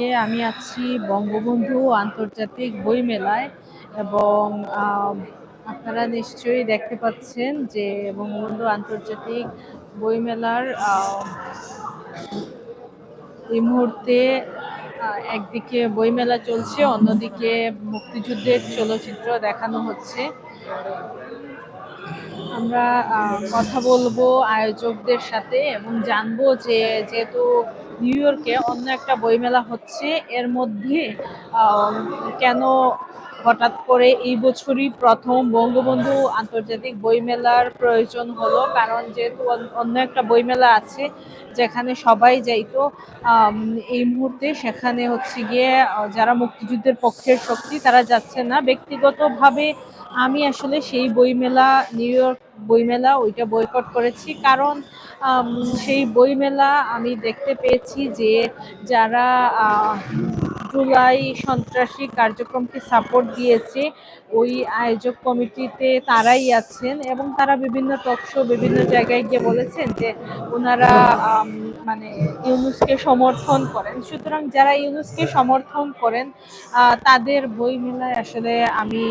আজকে আমি আছি বঙ্গবন্ধু আন্তর্জাতিক বই মেলায় এবং আপনারা নিশ্চয়ই দেখতে পাচ্ছেন যে বঙ্গবন্ধু আন্তর্জাতিক বই মেলার এই মুহূর্তে একদিকে বইমেলা চলছে, অন্যদিকে মুক্তিযুদ্ধের চলচ্চিত্র দেখানো হচ্ছে। আমরা কথা বলব আয়োজকদের সাথে এবং জানব যে যেহেতু নিউ ইয়র্কে অন্য একটা বইমেলা হচ্ছে। এর মধ্যে কেন হঠাৎ করে এই বছরই প্রথম বঙ্গবন্ধু আন্তর্জাতিক বইমেলার প্রয়োজন হলো? কারণ যেহেতু অন- অন্য একটা বইমেলা আছে যেখানে সবাই যাইতো এই মুহূর্তে সেখানে হচ্ছে গিয়ে যারা মুক্তিযুদ্ধের পক্ষের শক্তি তারা যাচ্ছে না। ব্যক্তিগতভাবে আমি আসলে সেই বইমেলা নিউ ইয়র্ক বইমেলা ওইটা বয়কট করেছি। কারণ সেই বইমেলা আমি দেখতে পেয়েছি যে যারা জুলাই সন্ত্রাসী কার্যক্রমকে সাপোর্ট দিয়েছে। ওই আয়োজক কমিটিতে তারাই আছেন এবং তারা বিভিন্ন টকশো বিভিন্ন জায়গায় গিয়ে বলেছেন যে ওনারা মানে ইউনুসকে সমর্থন করেন। সুতরাং যারা ইউনুসকে সমর্থন করেন তাদের বই মেলায় আসলে আমি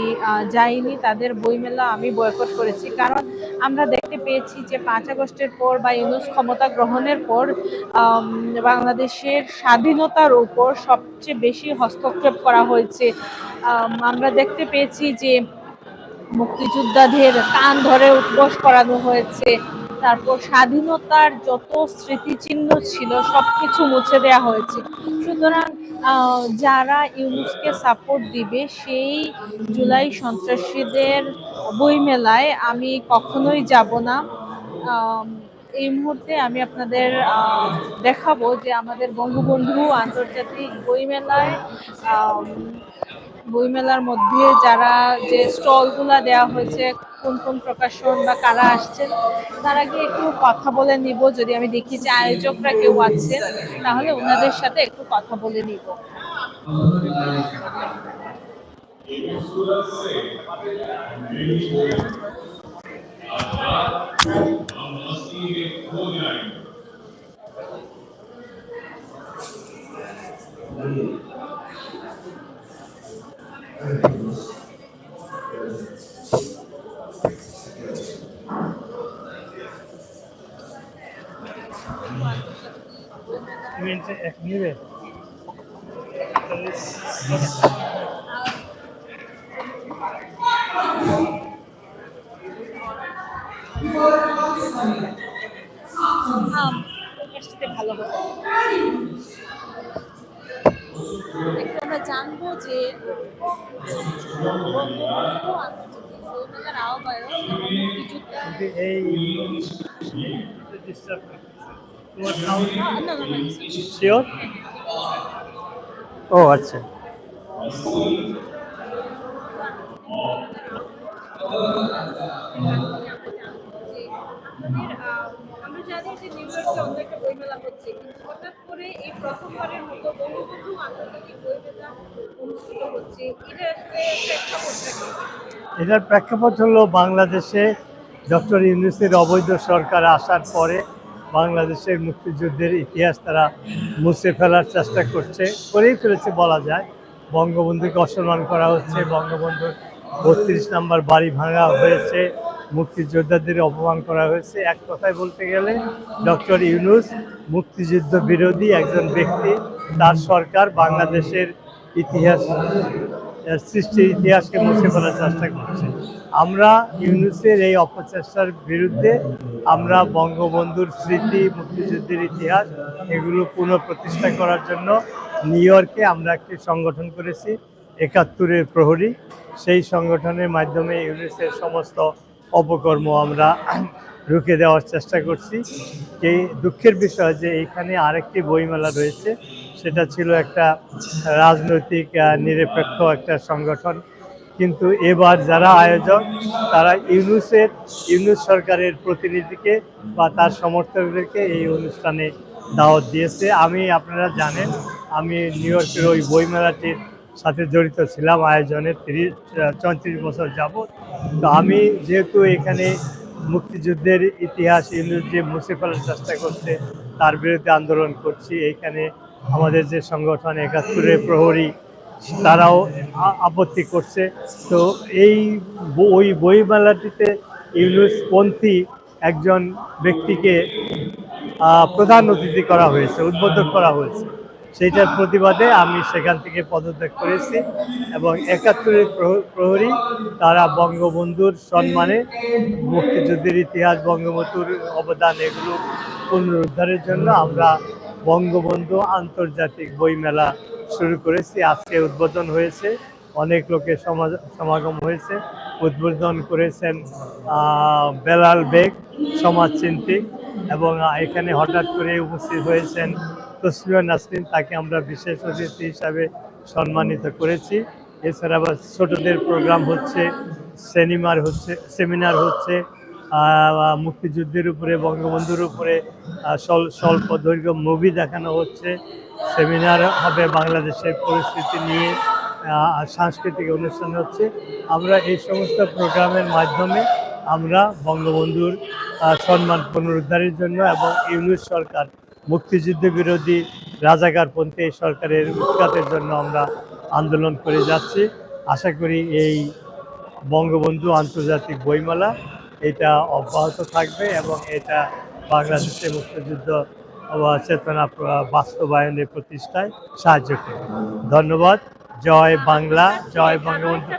যাইনি, তাদের বইমেলা আমি বয়কট করেছি। কারণ আমরা দেখতে পেয়েছি যে পাঁচ আগস্টের পর বা ইউনুস ক্ষমতা গ্রহণের পর বাংলাদেশের স্বাধীনতার উপর সবচেয়ে বেশি হস্তক্ষেপ করা হয়েছে। আমরা দেখতে পেয়েছি যে মুক্তিযোদ্ধাদের কান ধরে উদ্বোস করানো হয়েছে। তারপর স্বাধীনতার যত স্মৃতিচিহ্ন ছিল সব কিছু মুছে দেওয়া হয়েছে। সুতরাং যারা ইউনুসকে সাপোর্ট দিবে, সেই জুলাই সন্ত্রাসীদের বইমেলায় আমি কখনোই যাব না। এই মুহূর্তে আমি আপনাদের দেখাবো যে আমাদের বঙ্গবন্ধু আন্তর্জাতিক বইমেলায় বইমেলার মধ্যে যারা যে স্টলগুলা দেওয়া হয়েছে, কোন কোন প্রকাশন বা কারা আসছেন, তার আগে একটু কথা বলে নিব। যদি আমি দেখি যে আয়োজকরা কেউ আছেন, তাহলে ওনাদের সাথে একটু কথা বলে নিব। মিনিটে ভালো হতো একটু আমরা জানব যে বঙ্গবন্ধু আন্তর্জাতিক বইমেলার আহ্বায়ক এবং মুক্তিযোদ্ধা এই ডিস্টার্ব তোমার সাউন্ড না, না, না, না, শিওর ও আচ্ছা আমাদের, আহ, আমরা জানি যে নিউ ইয়র্কে বইমেলা হচ্ছে। হঠাৎ করে এই প্রথমবারের মতো আন্তর্জাতিক বইমেলা অনুষ্ঠিত হচ্ছে। এটা আসলে প্রেক্ষাপটটা এটার প্রেক্ষাপট হলো বাংলাদেশে ডক্টর ইউনুসের অবৈধ সরকার আসার পরে বাংলাদেশের মুক্তিযুদ্ধের ইতিহাস তারা মুছে ফেলার চেষ্টা করছে, করেই ফেলেছে বলা যায়। বঙ্গবন্ধুকে অসম্মান করা হচ্ছে, বঙ্গবন্ধুর বত্রিশ নম্বর বাড়ি ভাঙা হয়েছে। মুক্তিযোদ্ধাদের অপমান করা হয়েছে। এক কথায় বলতে গেলে, ডক্টর ইউনুস মুক্তিযুদ্ধ বিরোধী একজন ব্যক্তি। তার সরকার বাংলাদেশের ইতিহাস সৃষ্টির ইতিহাসকে মুছে ফেলার চেষ্টা করছে। আমরা ইউনুসের এই অপচেষ্টার বিরুদ্ধে আমরা বঙ্গবন্ধুর স্মৃতি, মুক্তিযুদ্ধের ইতিহাস এগুলো পুনঃপ্রতিষ্ঠা করার জন্য নিউ ইয়র্কে আমরা একটি সংগঠন করেছি, একাত্তরের প্রহরী। সেই সংগঠনের মাধ্যমে ইউনুসের সমস্ত অপকর্ম আমরা রুখে দেওয়ার চেষ্টা করছি। এই দুঃখের বিষয় যে এখানে আরেকটি বইমেলা রয়েছে, সেটা ছিল একটা রাজনৈতিক নিরপেক্ষ একটা সংগঠন। কিন্তু এবার যারা আয়োজক, তারা ইউনুসের, ইউনুস সরকারের প্রতিনিধিকে বা তার সমর্থকদেরকে এই অনুষ্ঠানে দাওয়াত দিয়েছে। আমি, আপনারা জানেন, আমি নিউ ইয়র্কের ওই বইমেলাটির সাথে জড়িত ছিলাম আয়োজনে তিরিশ চৌত্রিশ বছর যাবৎ। তো আমি যেহেতু এখানে মুক্তিযুদ্ধের ইতিহাস ইউনুস যে মুছে ফেলার চেষ্টা করছে, তার বিরুদ্ধে আন্দোলন করছি। এইখানে আমাদের যে সংগঠন একাত্তরের প্রহরী, তারাও আপত্তি করছে। তো এই ওই বইমেলাটিতে ইউনুসপন্থী একজন ব্যক্তিকে প্রধান অতিথি করা হয়েছে উদ্বোধন করা হয়েছে। সেইটার প্রতিবাদে আমি সেখান থেকে পদত্যাগ করেছি এবং একাত্তরের প্রহ- প্রহরী তারা বঙ্গবন্ধুর সম্মানে মুক্তিযুদ্ধের ইতিহাস, বঙ্গবন্ধুর অবদান এগুলো পুনরুদ্ধারের জন্য আমরা বঙ্গবন্ধু আন্তর্জাতিক বইমেলা শুরু করেছি। আজকে উদ্বোধন হয়েছে, অনেক লোকের সমাগম হয়েছে। উদ্বোধন করেছেন বেলাল বেগ, সমাজচিন্তিক এবং এখানে হঠাৎ করে উপস্থিত হয়েছেন তসমিয়া নাসরিন, তাকে আমরা বিশেষ অতিথি হিসাবে সম্মানিত করেছি। এছাড়া আবার ছোটদের প্রোগ্রাম হচ্ছে, সেমিনার হচ্ছে সেমিনার হচ্ছে মুক্তিযুদ্ধের উপরে, বঙ্গবন্ধুর উপরে স্বল্প দৈর্ঘ্য মুভি দেখানো হচ্ছে। সেমিনার হবে বাংলাদেশের পরিস্থিতি নিয়ে সাংস্কৃতিক অনুষ্ঠান হচ্ছে। আমরা এই সমস্ত প্রোগ্রামের মাধ্যমে আমরা বঙ্গবন্ধুর সম্মান পুনরুদ্ধারের জন্য এবং ইউনিট সরকার মুক্তিযুদ্ধ বিরোধী রাজাকারপন্থী সরকারের উৎখাতের জন্য আমরা আন্দোলন করে যাচ্ছি। আশা করি এই বঙ্গবন্ধু আন্তর্জাতিক বইমেলা এটা অব্যাহত থাকবে এবং এটা বাংলাদেশের মুক্তিযুদ্ধ চেতনা বাস্তবায়নের প্রতিষ্ঠায় সাহায্য করবে। ধন্যবাদ। জয় বাংলা, জয় বঙ্গবন্ধু।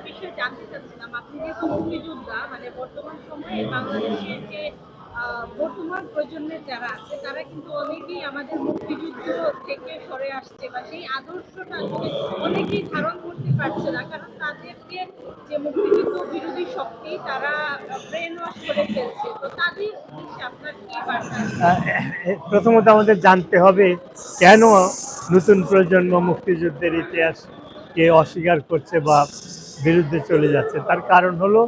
বর্তমান প্রজন্মের যারা আছে, তারা কিন্তু অনেকেই আমাদের মুক্তিযুদ্ধ থেকে সরে আসছে বা সেই আদর্শটা অনেকেই ধারণ করতে পারছে না। কারণ তাদেরকে যে মুক্তিযুদ্ধ বিরোধী শক্তি, তারা ব্রেন ওয়াশ করে ফেলছে। তো তাদের উদ্দেশ্যে আপনার কি বার্তা? প্রথমত আমাদের জানতে হবে কেন নতুন প্রজন্ম মুক্তিযুদ্ধের ইতিহাসকে অস্বীকার করছে বা বিরুদ্ধে চলে যাচ্ছে। তার কারণ হলো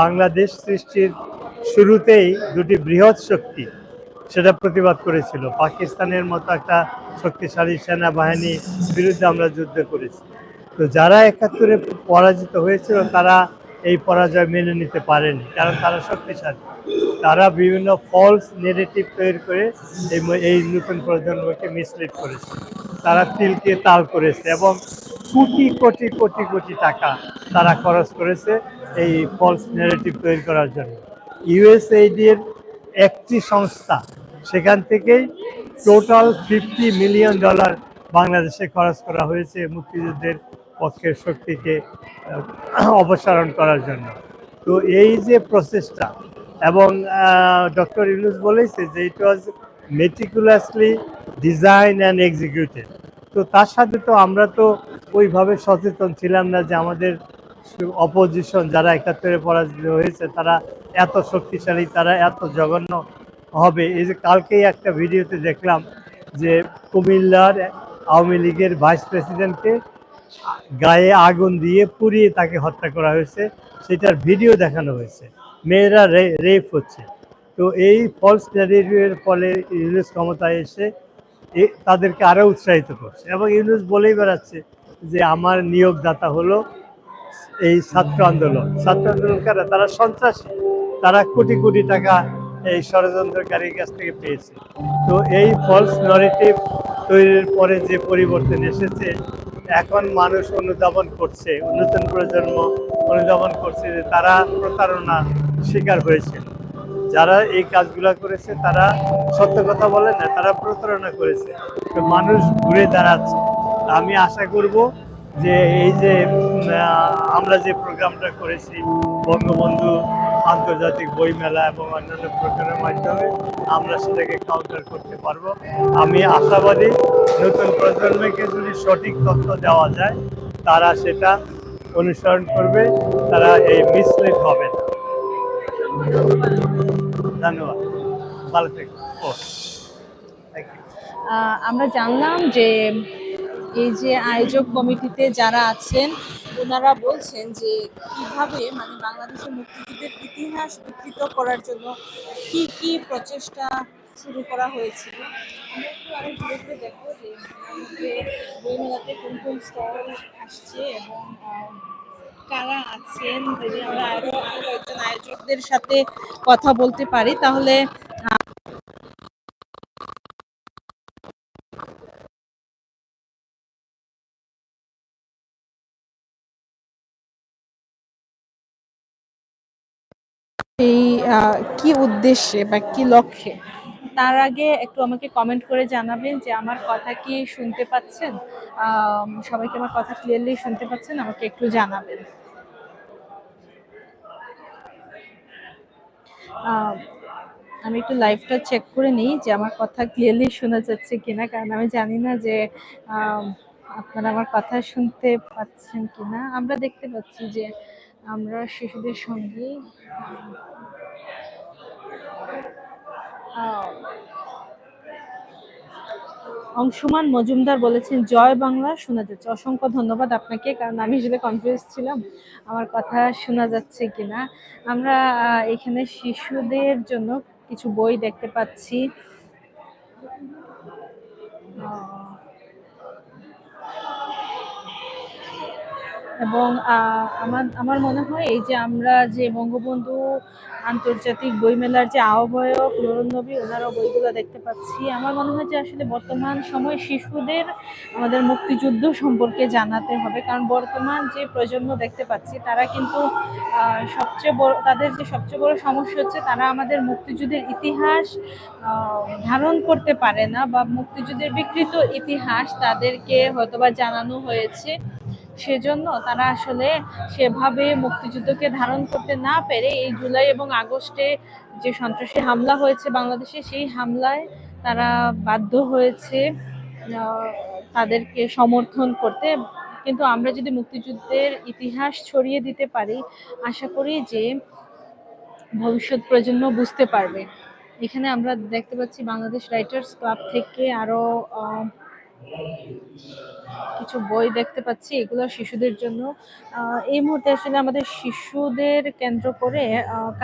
বাংলাদেশ সৃষ্টির শুরুতেই দুটি বৃহৎ শক্তি সেটা প্রতিবাদ করেছিল। পাকিস্তানের মতো একটা শক্তিশালী সেনাবাহিনীর বিরুদ্ধে আমরা যুদ্ধ করেছি। তো যারা একাত্তরে পরাজিত হয়েছিল, তারা এই পরাজয় মেনে নিতে পারেনি, কারণ তারা শক্তিশালী। তারা বিভিন্ন ফলস নেগেটিভ তৈরি করে এই এই নতুন প্রজন্মকে মিসলিড করেছে। তারা তিলকে তাল করেছে এবং কোটি কোটি কোটি কোটি টাকা তারা খরচ করেছে এই ফলস নেগেটিভ তৈরি করার জন্য। ইউএসএইডির একটি সংস্থা। সেখান থেকেই টোটাল ফিফটি মিলিয়ন ডলার বাংলাদেশে খরচ করা হয়েছে মুক্তিযুদ্ধের পক্ষের শক্তিকে অপসারণ করার জন্য। তো এই যে প্রসেসটা এবং ডক্টর ইউনুস বলেছে যে it was meticulously design and executed তো তার সাথে তো আমরা তো ওইভাবে সচেতন ছিলাম না যে আমাদের অপোজিশন যারা একাত্তরে পরাজিত হয়েছে, তারা এত শক্তিশালী, তারা এত জঘন্য হবে। এই যে কালকেই একটা ভিডিওতে দেখলাম যে কুমিল্লার আওয়ামী লীগের ভাইস প্রেসিডেন্টকে গায়ে আগুন দিয়ে পুড়িয়ে তাকে হত্যা করা হয়েছে। সেটার ভিডিও দেখানো হয়েছে। মেয়েরা রেপ হচ্ছে। তো এই ফলস ন্যারেটিভের ফলে ইউনুস ক্ষমতায় এসে তাদেরকে আরও উৎসাহিত করছে। এবং ইউনুস বলেই বেড়াচ্ছে যে, আমার নিয়োগদাতা হলো এই ছাত্র আন্দোলন। ছাত্র আন্দোলন কারা তারা সন্ত্রাসী। তারা কোটি কোটি টাকা এই ষড়যন্ত্রকারীর কাছ থেকে পেয়েছে। তো এই ফলস নরেটিভ তৈরির পরে যে পরিবর্তন এসেছে, এখন মানুষ অনুধাবন করছে, নতুন প্রজন্ম অনুধাবন করছে যে তারা প্রতারণা শিকার হয়েছে। যারা এই কাজগুলো করেছে, তারা সত্য কথা বলে না, তারা প্রতারণা করেছে। তো মানুষ ঘুরে দাঁড়াচ্ছে। আমি আশা করব যে এই যে আমরা যে প্রোগ্রামটা করেছি বঙ্গবন্ধু আন্তর্জাতিক বইমেলা এবং অন্যান্য প্রোগ্রামের মাধ্যমে আমরা সেটাকে কাউন্টার করতে পারব। আমি আশাবাদী নতুন প্রজন্মকে যদি সঠিক তথ্য দেওয়া যায়, তারা সেটা অনুসরণ করবে, তারা এই মিসলিড হবে না। ধন্যবাদ। ভালো থেকো। আমরা জানলাম যে এই যে আয়োজক কমিটিতে যারা আছেন, ওনারা বলছেন যে কীভাবে মানে বাংলাদেশের মুক্তিযুদ্ধের ইতিহাস বিকৃত করার জন্য কি কি প্রচেষ্টা শুরু করা হয়েছিল? একটু আরও যে কোন কোন আসছে এবং কারা আছেন যদি আমরা আরও আরও একজন আয়োজকদের সাথে কথা বলতে পারি, তাহলে আহ, কি উদ্দেশ্যে বা কি লক্ষ্যে? তার আগে একটু আমাকে কমেন্ট করে জানাবেন যে আমার কথা কি শুনতে পাচ্ছেন? আম, সবাই আমার কথা ক্লিয়ারলি শুনতে পাচ্ছেন? আমাকে একটু জানাবেন। আমি একটু লাইভটা চেক করে নিই যে আমার কথা ক্লিয়ারলি শোনা যাচ্ছে কিনা কারণ আমি জানি না যে আপনারা আমার কথা শুনতে পাচ্ছেন কিনা। আমরা দেখতে পাচ্ছি যে আমরা শিশুদের সঙ্গে অংশুমান মজুমদার বলেছেন, জয় বাংলা শোনা যাচ্ছে। অসংখ্য ধন্যবাদ আপনাকে, কারণ আমি আসলে কনফিউজ ছিলাম, আমার কথা শোনা যাচ্ছে কিনা। আমরা এখানে শিশুদের জন্য কিছু বই দেখতে পাচ্ছি। এবং আমার আমার মনে হয় এই যে আমরা যে বঙ্গবন্ধু আন্তর্জাতিক বইমেলার যে আহ্বায়ক নবী, ওনারও বইগুলো দেখতে পাচ্ছি। আমার মনে হয় যে আসলে বর্তমান সময়ে শিশুদের আমাদের মুক্তিযুদ্ধ সম্পর্কে জানাতে হবে। কারণ বর্তমান যে প্রজন্ম দেখতে পাচ্ছি, তারা কিন্তু সবচেয়ে বড়, তাদের যে সবচেয়ে বড় সমস্যা হচ্ছে তারা আমাদের মুক্তিযুদ্ধের ইতিহাস ধারণ করতে পারে না বা মুক্তিযুদ্ধের বিকৃত ইতিহাস তাদেরকে হয়তোবা জানানো হয়েছে। সেজন্য তারা আসলে সেভাবে মুক্তিযুদ্ধকে ধারণ করতে না পেরে এই জুলাই এবং আগস্টে যে সন্ত্রাসী হামলা হয়েছে বাংলাদেশে, সেই হামলায় তারা বাধ্য হয়েছে তাদেরকে সমর্থন করতে। কিন্তু আমরা যদি মুক্তিযুদ্ধের ইতিহাস ছড়িয়ে দিতে পারি, আশা করি যে ভবিষ্যৎ প্রজন্ম বুঝতে পারবে। এখানে আমরা দেখতে পাচ্ছি বাংলাদেশ রাইটার্স ক্লাব থেকে আরও কিছু বই দেখতে পাচ্ছি, এগুলো শিশুদের জন্য। এই মুহূর্তে আসলে আমাদের শিশুদের কেন্দ্র করে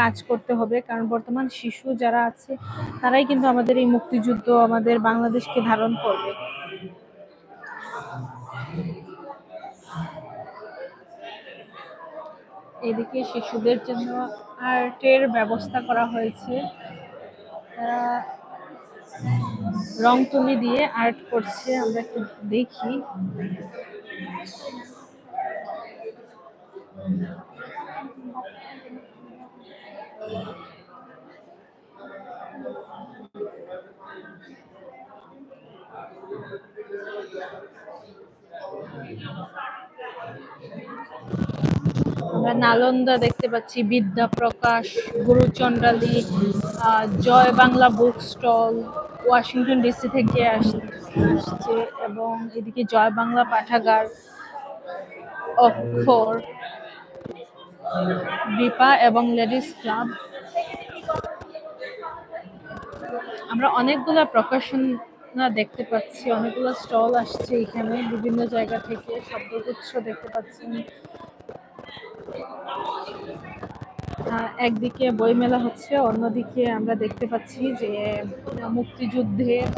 কাজ করতে হবে। কারণ বর্তমান শিশু যারা আছে, তারাই কিন্তু আমাদের এই মুক্তিযুদ্ধ আমাদের বাংলাদেশকে ধারণ করবে। এদিকে শিশুদের জন্য আর্টের ব্যবস্থা করা হয়েছে। তারা রং তুলি দিয়ে আর্ট করছে, আমরা একটু দেখি। আমরা নালন্দা দেখতে পাচ্ছি Vidya Prakash Guruchandali Joy Bangla book stall Washington DC থেকে আস- আসছে এবং এদিকে জয় বাংলা পাঠাগার, অক্ষর, বিপা এবং লেডিস ক্লাব। আমরা অনেকগুলো প্রকাশনা দেখতে পাচ্ছি, অনেকগুলো স্টল আসছে এখানে, বিভিন্ন জায়গা থেকে শব্দগুচ্ছ দেখতে পাচ্ছেন। একদিকে বইমেলা হচ্ছে, অন্যদিকে আমরা দেখতে পাচ্ছি যে মুক্তিযুদ্ধের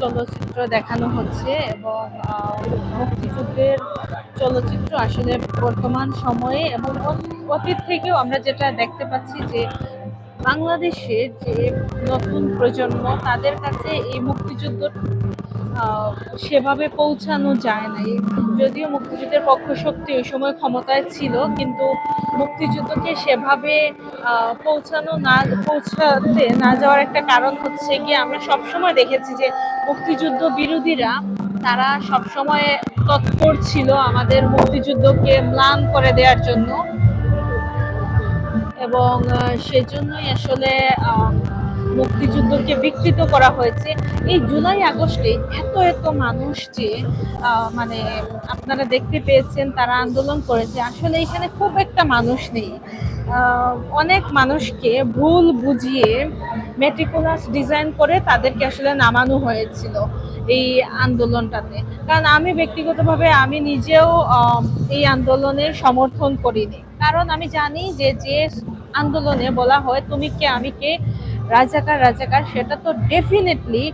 চলচ্চিত্র দেখানো হচ্ছে এবং মুক্তিযুদ্ধের চলচ্চিত্র আসলে বর্তমান সময়ে এবং অতীত থেকেও আমরা যেটা দেখতে পাচ্ছি যে, বাংলাদেশের যে নতুন প্রজন্ম, তাদের কাছে এই মুক্তিযুদ্ধ সেভাবে পৌঁছানো যায় নাই। যদিও মুক্তিযুদ্ধের পক্ষ শক্তি ওই সময় ক্ষমতায় ছিল, কিন্তু মুক্তিযুদ্ধকে সেভাবে পৌঁছানো না, পৌঁছাতে না যাওয়ার একটা কারণ হচ্ছে কি, আমরা সবসময় দেখেছি যে মুক্তিযুদ্ধ বিরোধীরা, তারা সবসময় তৎপর ছিল আমাদের মুক্তিযুদ্ধকে ম্লান করে দেওয়ার জন্য। এবং সেজন্যই আসলে মুক্তিযুদ্ধকে বিকৃত করা হয়েছে। এই জুলাই আগস্টে এত এত মানুষ যে মানে আপনারা দেখতে পেয়েছেন, তারা আন্দোলন করেছে। আসলে এখানে খুব একটা মানুষ নেই। অনেক মানুষকে ভুল বুঝিয়ে মেটিকুলাস ডিজাইন করে তাদেরকে আসলে নামানো হয়েছিল এই আন্দোলনটাতে। কারণ আমি ব্যক্তিগতভাবে আমি নিজেও এই আন্দোলনের সমর্থন করিনি। কারণ আমি জানি যে যে আন্দোলনে বলা হয়, তুমি কে, আমি কে? রাজাকার রাজাকার, সেটা তো ডেফিনেটলি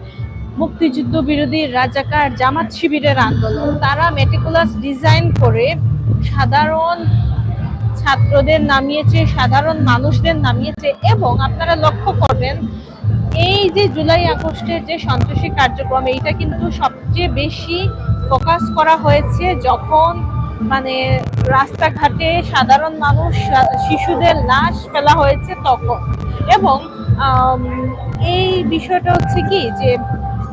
মুক্তিযুদ্ধ বিরোধী রাজাকার জামাত শিবিরের আন্দোলন। তারা মেটিকুলাস ডিজাইন করে সাধারণ ছাত্রদের নামিয়েছে, সাধারণ মানুষদের নামিয়েছে এবং আপনারা লক্ষ্য করবেন, এই যে জুলাই আগস্টের যে সন্ত্রাসী কার্যক্রম, এইটা কিন্তু সবচেয়ে বেশি ফোকাস করা হয়েছে যখন মানে রাস্তাঘাটে সাধারণ মানুষ, শিশুদের লাশ ফেলা হয়েছে তখন। এবং এই বিষয়টা হচ্ছে কি যে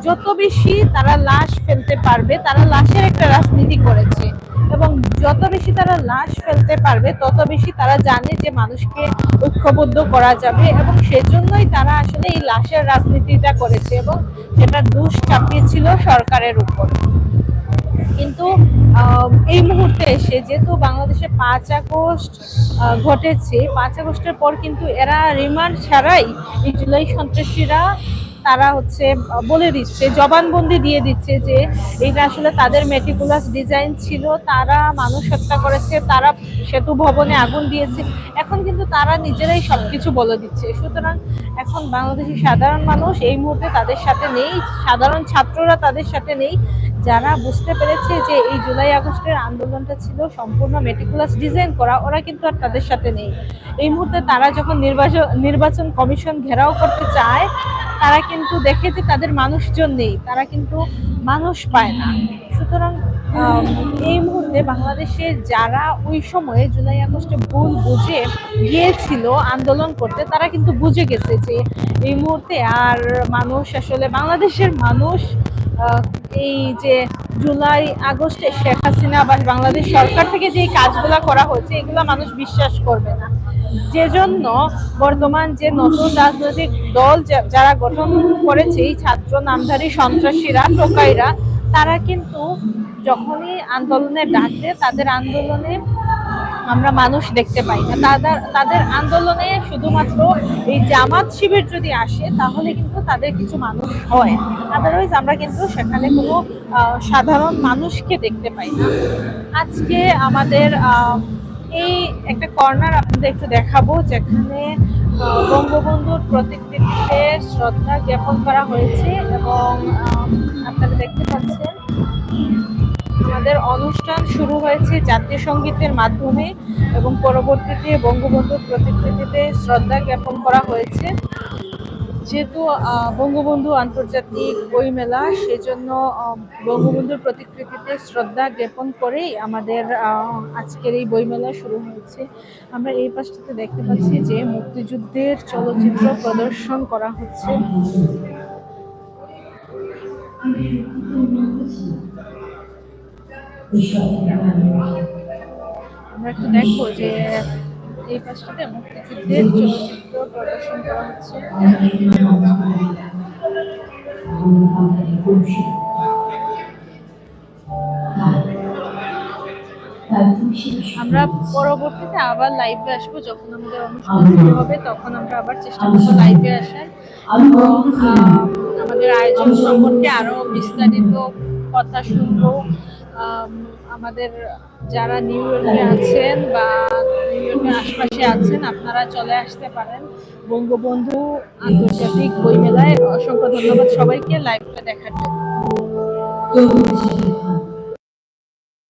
যত বেশি তারা লাশ ফেলতে পারবে, তারা লাশের একটা রাজনীতি করেছে। এবং যত বেশি তারা লাশ ফেলতে পারবে, তত বেশি তারা জানে যে মানুষকে ঐক্যবদ্ধ করা যাবে এবং সেজন্যই তারা আসলে এই লাশের রাজনীতিটা করেছে এবং সেটা দোষ চাপিয়েছিল সরকারের উপর। কিন্তু এই মুহূর্তে এসে যেহেতু বাংলাদেশে পাঁচ আগস্ট ঘটেছে, পাঁচ আগস্টের পর কিন্তু এরা রিমান্ড ছাড়াই এই জুলাই সন্ত্রাসীরা তারা হচ্ছে বলে দিচ্ছে, জবানবন্দি দিয়ে দিচ্ছে যে এটা আসলে তাদের মেটিকুলাস ডিজাইন ছিল, তারা মানুষ হত্যা করেছে, তারা সেতু ভবনে আগুন দিয়েছে, এখন কিন্তু তারা নিজেরাই সব কিছু বলে দিচ্ছে। সুতরাং এখন বাংলাদেশের সাধারণ মানুষ এই মুহূর্তে তাদের সাথে নেই, সাধারণ ছাত্ররা তাদের সাথে নেই যারা বুঝতে পেরেছে যে এই জুলাই আগস্টের আন্দোলনটা ছিল সম্পূর্ণ মেটিকুলাস ডিজাইন করা, ওরা কিন্তু আর তাদের সাথে নেই। এই মুহূর্তে তারা যখন নির্বাচন নির্বাচন কমিশন ঘেরাও করতে চায়, তারা কিন্তু দেখে যে তাদের মানুষজন নেই, তারা কিন্তু মানুষ পায় না। সুতরাং এই মুহূর্তে বাংলাদেশে যারা ওই সময়ে জুলাই আগস্টে ভুল বুঝে গিয়েছিল আন্দোলন করতে, তারা কিন্তু বুঝে গেছে যে এই মুহূর্তে আর মানুষ, আসলে বাংলাদেশের মানুষ এই যে জুলাই, আগস্টে শেখ হাসিনা বা বাংলাদেশ সরকার থেকে যে কাজগুলো করা হয়েছে, এগুলো মানুষ বিশ্বাস করবে না। যে জন্য বর্তমান যে নতুন রাজনৈতিক দল যারা গঠন করেছে, এই ছাত্র, নামধারী, সন্ত্রাসীরা, টোকাইরা, তারা কিন্তু যখনই আন্দোলনে ডাক তাদের আন্দোলনে আমরা মানুষ দেখতে পাই না। তাদের তাদের আন্দোলনে শুধুমাত্র এই জামাত শিবির যদি আসে, তাহলে কিন্তু তাদের কিছু মানুষ হয়। আদারওয়াইজ আমরা কিন্তু সেখানে কোনো সাধারণ মানুষকে দেখতে পাই না। আজকে আমাদের এই একটা কর্নার আপনাদের একটু দেখাবো, যেখানে বঙ্গবন্ধুর প্রতিকৃতিতে শ্রদ্ধা জ্ঞাপন করা হয়েছে এবং আপনারা দেখতে পাচ্ছেন। আমাদের অনুষ্ঠান শুরু হয়েছে জাতীয় সঙ্গীতের মাধ্যমে এবং পরবর্তীতে বঙ্গবন্ধুর প্রতিকৃতিতে শ্রদ্ধা জ্ঞাপন করা হয়েছে। যেহেতু বঙ্গবন্ধু আন্তর্জাতিক বইমেলা সেজন্য আহ, বঙ্গবন্ধুর প্রতিকৃতিতে শ্রদ্ধা জ্ঞাপন করেই আমাদের আজকের এই বইমেলা শুরু হয়েছে। আমরা এই পাশটাতে দেখতে পাচ্ছি যে মুক্তিযুদ্ধের চলচ্চিত্র প্রদর্শন করা হচ্ছে। আমরা একটু দেখব যে এই পাশটাতে মুক্তিযুদ্ধের চলচ্চিত্র প্রদর্শন করা হচ্ছে। আমরা পরবর্তীতে আবার লাইভে আসব যখন আমাদের অনুষ্ঠান শুরু হবে তখন আমরা আবার চেষ্টা করব লাইভে আসার। আমাদের আয়োজন সম্পর্কে আরও বিস্তারিত কথা শুনব। আমাদের যারা নিউ ইয়র্কে আছেন বা নিউ ইয়র্কের আশপাশে আছেন, আপনারা চলে আসতে পারেন বঙ্গবন্ধু আন্তর্জাতিক বই বইমেলায়। অসংখ্য ধন্যবাদ সবাইকে লাইভটা দেখার জন্য।